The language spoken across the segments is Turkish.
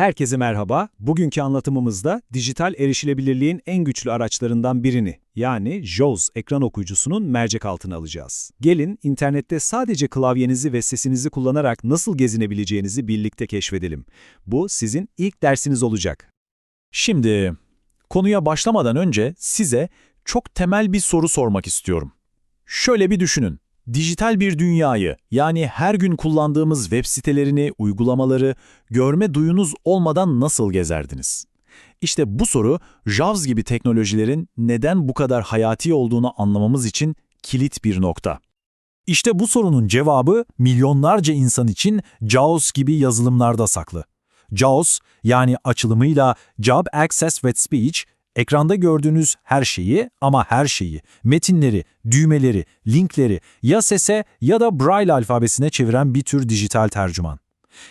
Herkese merhaba. Bugünkü anlatımımızda dijital erişilebilirliğin en güçlü araçlarından birini, yani JAWS ekran okuyucusunun mercek altına alacağız. Gelin internette sadece klavyenizi ve sesinizi kullanarak nasıl gezinebileceğinizi birlikte keşfedelim. Bu sizin ilk dersiniz olacak. Şimdi konuya başlamadan önce size çok temel bir soru sormak istiyorum. Şöyle bir düşünün. Dijital bir dünyayı, yani her gün kullandığımız web sitelerini, uygulamaları görme duyunuz olmadan nasıl gezerdiniz? İşte bu soru, JAWS gibi teknolojilerin neden bu kadar hayati olduğunu anlamamız için kilit bir nokta. İşte bu sorunun cevabı milyonlarca insan için JAWS gibi yazılımlarda saklı. JAWS, yani açılımıyla Job Access with Speech, Ekranda gördüğünüz her şeyi ama her şeyi, metinleri, düğmeleri, linkleri ya sese ya da Braille alfabesine çeviren bir tür dijital tercüman.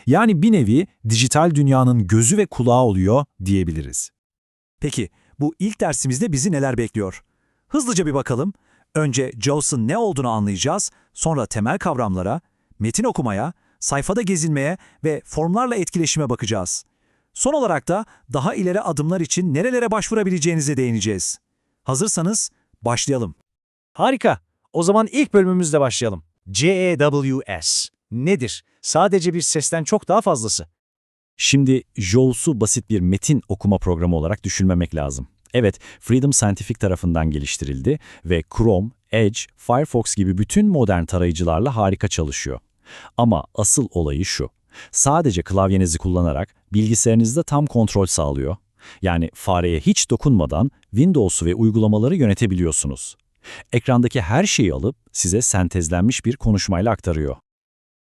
Yani bir nevi dijital dünyanın gözü ve kulağı oluyor diyebiliriz. Peki bu ilk dersimizde bizi neler bekliyor? Hızlıca bir bakalım. Önce JAWS'ın ne olduğunu anlayacağız, sonra temel kavramlara, metin okumaya, sayfada gezinmeye ve formlarla etkileşime bakacağız. Son olarak da daha ileri adımlar için nerelere başvurabileceğinize değineceğiz. Hazırsanız başlayalım. Harika. O zaman ilk bölümümüzle başlayalım. JAWS nedir? Sadece bir sesten çok daha fazlası. Şimdi JAWS'u basit bir metin okuma programı olarak düşünmemek lazım. Evet, Freedom Scientific tarafından geliştirildi ve Chrome, Edge, Firefox gibi bütün modern tarayıcılarla harika çalışıyor. Ama asıl olayı şu. Sadece klavyenizi kullanarak bilgisayarınızda tam kontrol sağlıyor. Yani fareye hiç dokunmadan Windows'u ve uygulamaları yönetebiliyorsunuz. Ekrandaki her şeyi alıp size sentezlenmiş bir konuşmayla aktarıyor.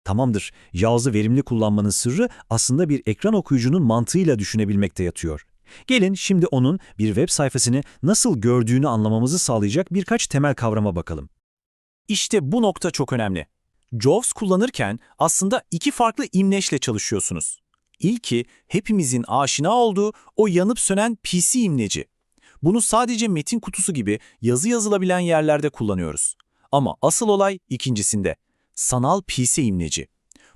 Tamamdır. Yağız'ı verimli kullanmanın sırrı aslında bir ekran okuyucunun mantığıyla düşünebilmekte yatıyor. Gelin şimdi onun bir web sayfasını nasıl gördüğünü anlamamızı sağlayacak birkaç temel kavrama bakalım. İşte bu nokta çok önemli. JAWS kullanırken aslında iki farklı imleçle çalışıyorsunuz. İlki hepimizin aşina olduğu o yanıp sönen PC imleci. Bunu sadece metin kutusu gibi yazı yazılabilen yerlerde kullanıyoruz. Ama asıl olay ikincisinde. Sanal PC imleci.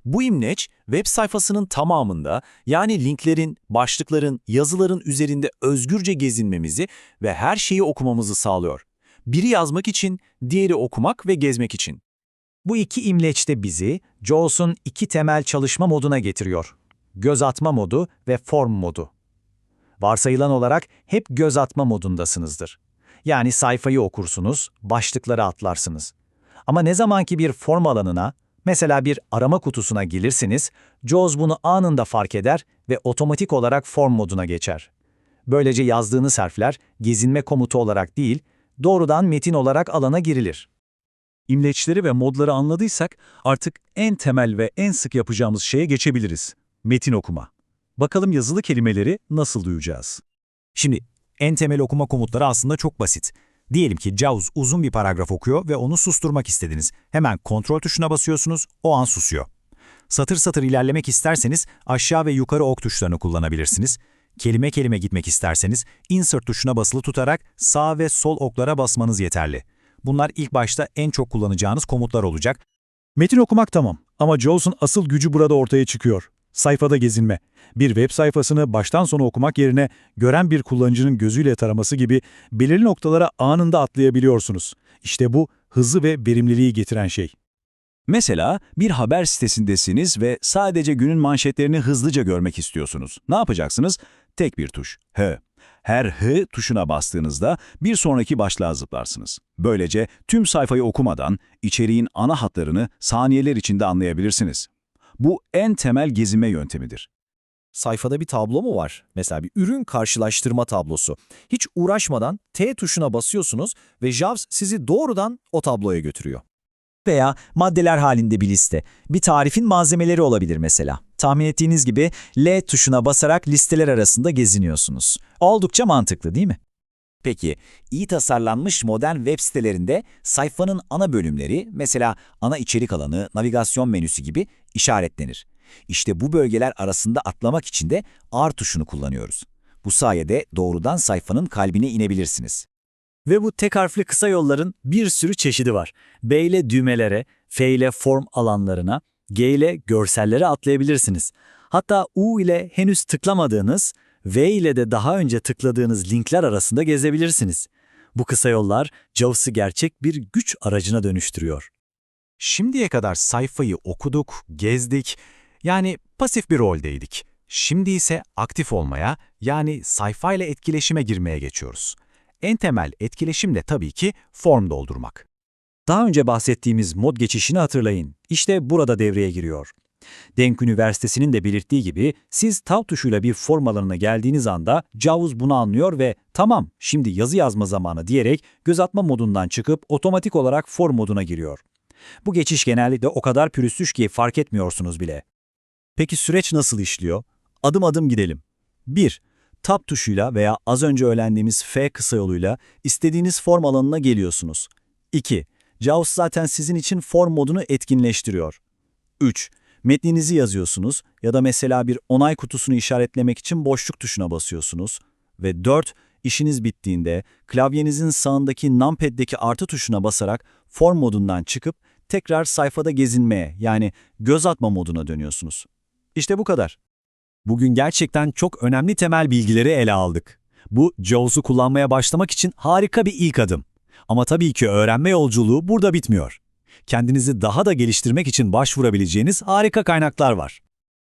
Bu imleç web sayfasının tamamında yani linklerin, başlıkların, yazıların üzerinde özgürce gezinmemizi ve her şeyi okumamızı sağlıyor. Biri yazmak için, diğeri okumak ve gezmek için. Bu iki imleç de bizi JAWS'un iki temel çalışma moduna getiriyor. Göz atma modu ve form modu. Varsayılan olarak hep göz atma modundasınızdır. Yani sayfayı okursunuz, başlıkları atlarsınız. Ama ne zamanki bir form alanına, mesela bir arama kutusuna gelirsiniz, JAWS bunu anında fark eder ve otomatik olarak form moduna geçer. Böylece yazdığınız harfler gezinme komutu olarak değil, doğrudan metin olarak alana girilir. İmleçleri ve modları anladıysak artık en temel ve en sık yapacağımız şeye geçebiliriz. Metin okuma. Bakalım yazılı kelimeleri nasıl duyacağız? Şimdi en temel okuma komutları aslında çok basit. Diyelim ki JAWS uzun bir paragraf okuyor ve onu susturmak istediniz. Hemen kontrol tuşuna basıyorsunuz, o an susuyor. Satır satır ilerlemek isterseniz aşağı ve yukarı ok tuşlarını kullanabilirsiniz. Kelime kelime gitmek isterseniz insert tuşuna basılı tutarak sağ ve sol oklara basmanız yeterli. Bunlar ilk başta en çok kullanacağınız komutlar olacak. Metin okumak tamam ama JAWS'un asıl gücü burada ortaya çıkıyor. Sayfada gezinme. Bir web sayfasını baştan sona okumak yerine gören bir kullanıcının gözüyle taraması gibi belirli noktalara anında atlayabiliyorsunuz. İşte bu hızı ve verimliliği getiren şey. Mesela bir haber sitesindesiniz ve sadece günün manşetlerini hızlıca görmek istiyorsunuz. Ne yapacaksınız? Tek bir tuş, H. Her H tuşuna bastığınızda bir sonraki başlığa zıplarsınız. Böylece tüm sayfayı okumadan içeriğin ana hatlarını saniyeler içinde anlayabilirsiniz. Bu en temel gezinme yöntemidir. sayfada bir tablo mu var? Mesela bir ürün karşılaştırma tablosu. Hiç uğraşmadan T tuşuna basıyorsunuz ve JAWS sizi doğrudan o tabloya götürüyor. Veya maddeler halinde bir liste. Bir tarifin malzemeleri olabilir mesela. Tahmin ettiğiniz gibi L tuşuna basarak listeler arasında geziniyorsunuz. Oldukça mantıklı değil mi? Peki, iyi tasarlanmış modern web sitelerinde sayfanın ana bölümleri, mesela ana içerik alanı, navigasyon menüsü gibi işaretlenir. İşte bu bölgeler arasında atlamak için de R tuşunu kullanıyoruz. Bu sayede doğrudan sayfanın kalbine inebilirsiniz. Ve bu tek harfli kısa yolların bir sürü çeşidi var. B ile düğmelere, F ile form alanlarına, G ile görsellere atlayabilirsiniz. Hatta U ile henüz tıklamadığınız, V ile de daha önce tıkladığınız linkler arasında gezebilirsiniz. Bu kısa yollar JAWS'ı gerçek bir güç aracına dönüştürüyor. Şimdiye kadar sayfayı okuduk, gezdik, yani pasif bir roldeydik. Şimdi ise aktif olmaya, yani sayfayla etkileşime girmeye geçiyoruz. En temel etkileşim de tabii ki form doldurmak. Daha önce bahsettiğimiz mod geçişini hatırlayın. İşte burada devreye giriyor. Denk Üniversitesi'nin de belirttiği gibi siz tab tuşuyla bir form alanına geldiğiniz anda JAWS bunu anlıyor ve tamam şimdi yazı yazma zamanı diyerek göz atma modundan çıkıp otomatik olarak form moduna giriyor. Bu geçiş genellikle o kadar pürüzsüz ki fark etmiyorsunuz bile. Peki süreç nasıl işliyor? Adım adım gidelim. 1. Tab tuşuyla veya az önce öğrendiğimiz F kısa yoluyla istediğiniz form alanına geliyorsunuz. 2. JAWS zaten sizin için form modunu etkinleştiriyor. 3. Metninizi yazıyorsunuz ya da mesela bir onay kutusunu işaretlemek için boşluk tuşuna basıyorsunuz. Ve 4. İşiniz bittiğinde klavyenizin sağındaki numpad'deki artı tuşuna basarak form modundan çıkıp tekrar sayfada gezinmeye yani göz atma moduna dönüyorsunuz. İşte bu kadar. Bugün gerçekten çok önemli temel bilgileri ele aldık. Bu JAWS'u kullanmaya başlamak için harika bir ilk adım. Ama tabii ki öğrenme yolculuğu burada bitmiyor. Kendinizi daha da geliştirmek için başvurabileceğiniz harika kaynaklar var.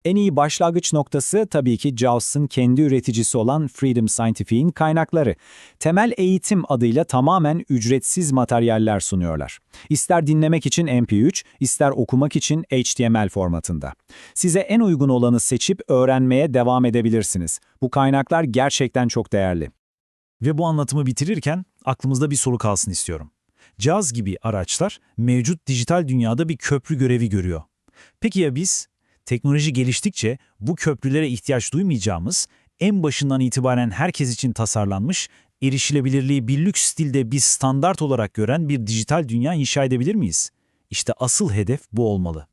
En iyi başlangıç noktası tabii ki JAWS'ın kendi üreticisi olan Freedom Scientific'in kaynakları. Temel eğitim adıyla tamamen ücretsiz materyaller sunuyorlar. İster dinlemek için MP3, ister okumak için HTML formatında. Size en uygun olanı seçip öğrenmeye devam edebilirsiniz. Bu kaynaklar gerçekten çok değerli. Ve bu anlatımı bitirirken aklımızda bir soru kalsın istiyorum. Caz gibi araçlar mevcut dijital dünyada bir köprü görevi görüyor. Peki ya biz? Teknoloji geliştikçe bu köprülere ihtiyaç duymayacağımız, en başından itibaren herkes için tasarlanmış, erişilebilirliği bir lüks stilde bir standart olarak gören bir dijital dünya inşa edebilir miyiz? İşte asıl hedef bu olmalı.